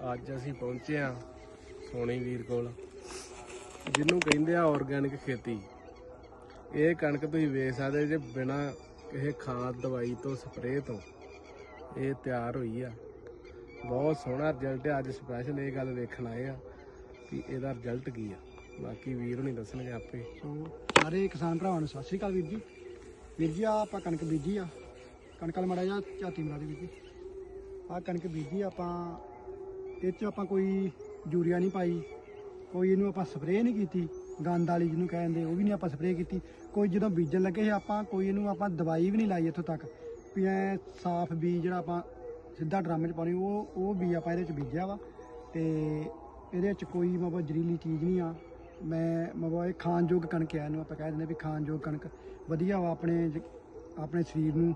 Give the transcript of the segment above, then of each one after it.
ਅੱਜ ਅਸੀਂ ਪਹੁੰਚੇ ਆ ਸੋਨੀ ਵੀਰ ਕੋਲ, ਜਿਹਨੂੰ ਕਹਿੰਦੇ ਆ ਆਰਗੈਨਿਕ ਖੇਤੀ। ਇਹ ਕਣਕ ਤੁਸੀਂ ਵੇਖ ਸਕਦੇ ਜੇ ਬਿਨਾ ਕਿਸੇ ਖਾਦ, ਦਵਾਈ ਤੋਂ ਸਪਰੇਅ ਤੋਂ ਇਹ ਤਿਆਰ ਹੋਈ ਆ। ਬਹੁਤ ਸੋਹਣਾ ਰਿਜ਼ਲਟ ਆ, ਅੱਜ ਸਪੈਸ਼ਲ ਇਹ ਗੱਲ ਵੇਖਣ ਆਏ ਆ ਕਿ ਇਹਦਾ ਰਿਜ਼ਲਟ ਕੀ ਆ। ਬਾਕੀ ਵੀਰ ਹੁਣੀ ਦੱਸਣਗੇ ਆਪੇ। ਸੋ ਸਾਰੇ ਕਿਸਾਨ ਭਰਾਵਾਂ ਨੂੰ ਸਤਿ ਸ਼੍ਰੀ ਅਕਾਲ ਵੀਰ ਜੀ। ਵੀਰ ਜੀ ਆ ਆਪਾਂ ਕਣਕ ਬੀਜੀ ਆ। ਕਣਕ ਵਾਲਾ ਮਾੜਾ ਜਿਹਾ ਝਾਤੀ ਮਰਾ ਦੇ ਵੀਰ ਜੀ। ਆ ਕਣਕ ਬੀਜੀ ਆਪਾਂ ਇਹ 'ਚ ਆਪਾਂ ਕੋਈ ਯੂਰੀਆ ਨਹੀਂ ਪਾਈ, ਕੋਈ ਇਹਨੂੰ ਆਪਾਂ ਸਪਰੇਅ ਨਹੀਂ ਕੀਤੀ, ਗੰਦ ਵਾਲੀ ਜਿਹਨੂੰ ਕਹਿੰਦੇ ਉਹ ਵੀ ਨਹੀਂ ਆਪਾਂ ਸਪਰੇਅ ਕੀਤੀ। ਕੋਈ ਜਦੋਂ ਬੀਜਣ ਲੱਗੇ ਸੀ ਆਪਾਂ, ਕੋਈ ਇਹਨੂੰ ਆਪਾਂ ਦਵਾਈ ਵੀ ਨਹੀਂ ਲਾਈ ਇੱਥੋਂ ਤੱਕ। ਵੀ ਐ ਸਾਫ਼ ਬੀਜ ਜਿਹੜਾ ਆਪਾਂ ਸਿੱਧਾ ਡਰਮ 'ਚ ਪਾਉਣੀ, ਉਹ ਉਹ ਬੀਜ ਆਪਾਂ ਇਹਦੇ 'ਚ ਬੀਜਿਆ ਵਾ। ਤੇ ਇਹਦੇ 'ਚ ਕੋਈ ਮਤਲਬ ਜ਼ਰੀਲੀ ਚੀਜ਼ ਨਹੀਂ ਆ। ਮੈਂ ਮਤਲਬ ਇਹ ਖਾਣਯੋਗ ਕਣਕ ਆ, ਇਹਨੂੰ ਆਪਾਂ ਕਹਿ ਦਿੰਦੇ ਵੀ ਖਾਣਯੋਗ ਕਣਕ। ਵਧੀਆ ਵਾ ਆਪਣੇ ਜ- ਆਪਣੇ ਸਰੀਰ ਨੂੰ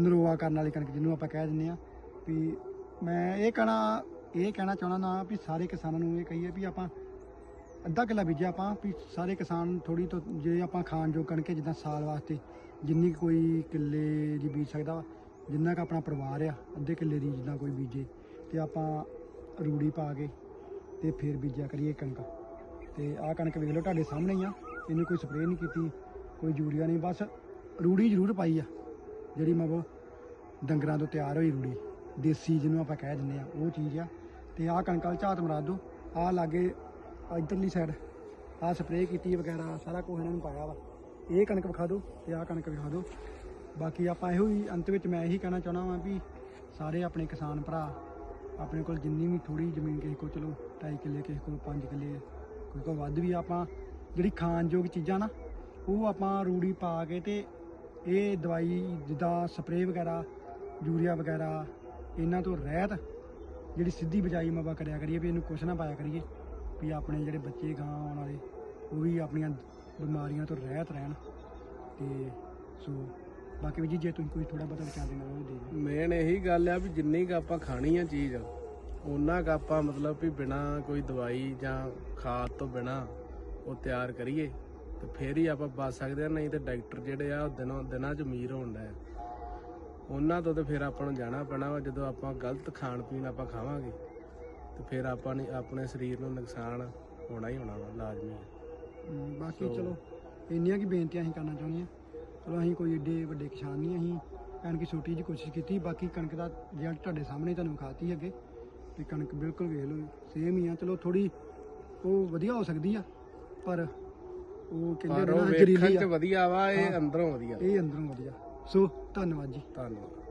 ਨਰੋਆ ਕਰਨ ਵਾਲੀ ਕਣਕ, ਜਿਹਨੂੰ ਆਪਾਂ ਕਹਿ ਦਿੰਦੇ ਆ। ਵੀ ਮੈਂ ਇਹ ਕਹਿਣਾ ਇਹ ਕਹਿਣਾ ਚਾਹਣਾ ਨਾ ਵੀ ਸਾਰੇ ਕਿਸਾਨਾਂ ਨੂੰ ਇਹ ਕਹੀਏ ਵੀ ਆਪਾਂ ਅੱਧਾ ਕਿੱਲਾ ਬੀਜਿਆ ਆਪਾਂ, ਵੀ ਸਾਰੇ ਕਿਸਾਨ ਥੋੜੀ ਤੋਂ ਜੇ ਆਪਾਂ ਖਾਣ ਜੋ ਕਣਕ ਹੈ, ਜਿੱਦਾਂ ਸਾਲ ਵਾਸਤੇ ਜਿੰਨੀ ਕੁ ਕੋਈ ਕਿੱਲੇ ਦੀ ਬੀਜ ਸਕਦਾ ਜਿੰਨਾ ਕ ਆਪਣਾ ਪਰਿਵਾਰ ਆ, ਅੱਧੇ ਕਿੱਲੇ ਦੀ ਜਿੱਦਾਂ ਕੋਈ ਬੀਜੇ ਤੇ ਆਪਾਂ ਰੂੜੀ ਪਾ ਕੇ ਤੇ ਫਿਰ ਬੀਜਿਆ ਕਰੀਏ ਕਣਕ। ਤੇ ਆਹ ਕਣਕ ਵੇਖ ਲਓ ਤੁਹਾਡੇ ਸਾਹਮਣੇ ਹੀ ਆ, ਇਹਨੂੰ ਕੋਈ ਸਪਰੇਅ ਨਹੀਂ ਕੀਤੀ, ਕੋਈ ਯੂਰੀਆ ਨਹੀਂ, ਬਸ ਰੂੜੀ ਜ਼ਰੂਰ ਪਾਈ ਆ, ਜਿਹੜੀ ਮਤਲਬ ਡੰਗਰਾਂ ਤੋਂ ਤਿਆਰ ਹੋਈ ਰੂੜੀ, ਦੇਸੀ ਜਿਹਨੂੰ ਆਪਾਂ ਕਹਿ ਦਿੰਦੇ ਆ, ਉਹ ਚੀਜ਼ ਆ। ਤੇ ਆਹ ਕਣਕ ਵਾਲ ਝਾਤ ਮਰਾ ਦਿਓ। ਆਹ ਲਾਗੇ ਇਧਰਲੀ ਸਾਈਡ ਆਹ ਸਪਰੇਅ ਕੀਤੀ ਵਗੈਰਾ, ਸਾਰਾ ਕੁਝ ਇਹਨਾਂ ਨੂੰ ਪਾਇਆ ਵਾ। ਇਹ ਕਣਕ ਵਿਖਾ ਦਿਓ ਤੇ ਆਹ ਕਣਕ ਵਿਖਾ ਦਿਓ। ਬਾਕੀ ਆਪਾਂ ਇਹੋ ਹੀ ਅੰਤ ਵਿੱਚ ਮੈਂ ਇਹੀ ਕਹਿਣਾ ਚਾਹਣਾ ਵਾਂ ਵੀ ਸਾਰੇ ਆਪਣੇ ਕਿਸਾਨ ਭਰਾ, ਆਪਣੇ ਕੋਲ ਜਿੰਨੀ ਵੀ ਥੋੜੀ ਜ਼ਮੀਨ ਕਿਸੇ ਕੋਲ, ਚਲੋ 2.5 ਕਿੱਲੇ ਕਿਸੇ ਕੋਲ 5 ਕਿੱਲੇ, ਕੋਈ ਕੋਲ ਵੱਧ ਵੀ ਆਪਾਂ ਜਿਹੜੀ ਖਾਣਯੋਗ ਚੀਜ਼ਾਂ ਨਾ, ਉਹ ਆਪਾਂ ਰੂੜੀ ਪਾ ਕੇ ਤੇ ਇਹ ਦਵਾਈ ਜਿੱਦਾਂ ਸਪਰੇਅ ਵਗੈਰਾ, ਯੂਰੀਆ ਵਗੈਰਾ, ਇਹਨਾਂ ਤੋਂ ਰਹਿਤ ਜਿਹੜੀ ਸਿੱਧੀ ਬਜਾਈ ਮਵਾ ਕਰਿਆ ਕਰੀਏ, ਵੀ ਇਹਨੂੰ ਕੁਛ ਨਾ ਪਾਇਆ ਕਰੀਏ, ਵੀ ਆਪਣੇ ਜਿਹੜੇ ਬੱਚੇ ਗਾਂ ਆਉਣ ਵਾਲੇ, ਉਹ ਵੀ ਆਪਣੀਆਂ ਬਿਮਾਰੀਆਂ ਤੋਂ ਰਹਿਤ ਰਹਿਣ। ਤੇ ਸੋ, ਬਾਕੀ ਵੀ ਜੀ, ਜੇ ਤੁਸੀਂ ਕੋਈ ਥੋੜਾ ਬਹੁਤਾ ਵਿਚਾਰ ਦੇਣਾ ਉਹ ਦੇ ਦਿਓ। ਮੇਨ ਇਹੀ ਗੱਲ ਆ ਵੀ ਜਿੰਨੀ ਕ ਆਪਾਂ ਖਾਣੀ ਆ ਚੀਜ਼ ਉਹਨਾਂ ਕ ਆਪਾਂ ਮਤਲਬ ਵੀ ਬਿਨਾ ਕੋਈ ਦਵਾਈ ਜਾਂ ਖਾਦ ਤੋਂ ਬਿਨਾ ਉਹ ਤਿਆਰ ਕਰੀਏ, ਤੇ ਫੇਰ ਹੀ ਆਪਾਂ ਬਚ ਸਕਦੇ ਆ, ਨਹੀਂ ਤੇ ਡਾਕਟਰ ਜਿਹੜੇ ਆ, ਉਹ ਦਿਨੋਂ, ਦਿਨਾਂ ਚ ਅਮੀਰ ਹੁੰਦਾ ਹੈ ਉਹਨਾਂ ਤੋਂ ਤੇ ਫਿਰ ਆਪਾਂ ਨੂੰ ਜਾਣਾ ਪੈਣਾ ਵਾ ਜਦੋਂ ਆਪਾਂ ਗਲਤ ਖਾਣ ਪੀਣ ਆਪਾਂ ਖਾਵਾਂਗੇ ਤੇ ਫਿਰ ਆਪਾਂ ਨੇ ਆਪਣੇ ਸਰੀਰ ਨੂੰ ਨੁਕਸਾਨ ਹੋਣਾ ਹੀ ਹੋਣਾ ਵਾ ਲਾਜ਼ਮੀ ਹੈ। ਹਮ, ਬਾਕੀ ਚਲੋ ਇੰਨੀਆਂ ਕੀ ਬੇਨਤੀਆਂ ਅਸੀਂ ਕਰਨਾ ਚਾਹੁੰਦੇ ਹਾਂ। ਚਲੋ ਅਸੀਂ ਕੋਈ ਏਡੇ ਵੱਡੇ ਕਿਸਾਨ ਨਹੀਂ ਅਸੀਂ ਕਣਕ ਦੀ ਛੋਟੀ ਜਿਹੀ ਕੋਸ਼ਿਸ਼ ਕੀਤੀ ਬਾਕੀ ਕਣਕ ਦਾ ਰਿਜ਼ਲਟ ਤੁਹਾਡੇ ਸਾਹਮਣੇ ਤੁਹਾਨੂੰ ਵਿਖਾਤੀ ਅੱਗੇ ਤੇ ਕਣਕ ਬਿਲਕੁਲ ਵੇਖ ਲਓ ਸੇਮ ਹੀ ਆ। ਚਲੋ ਥੋੜੀ ਉਹ ਵਧੀਆ ਹੋ ਸਕਦੀ ਆ ਪਰ ਉਹ ਕਹਿੰਦੇ ਪਰ ਨੇ ਉਹ ਨਾ ਵੇਖਣ ਜ਼ਰੀਲੀ ਚ ਆ ਵਧੀਆ ਵਾ ਇਹ। ਅੰਦਰੋਂ ਵਧੀਆ ਇਹ ਅੰਦਰੋਂ ਵਧੀਆ। ਸੋ ਧੰਨਵਾਦ ਜੀ। ਧੰਨਵਾਦ।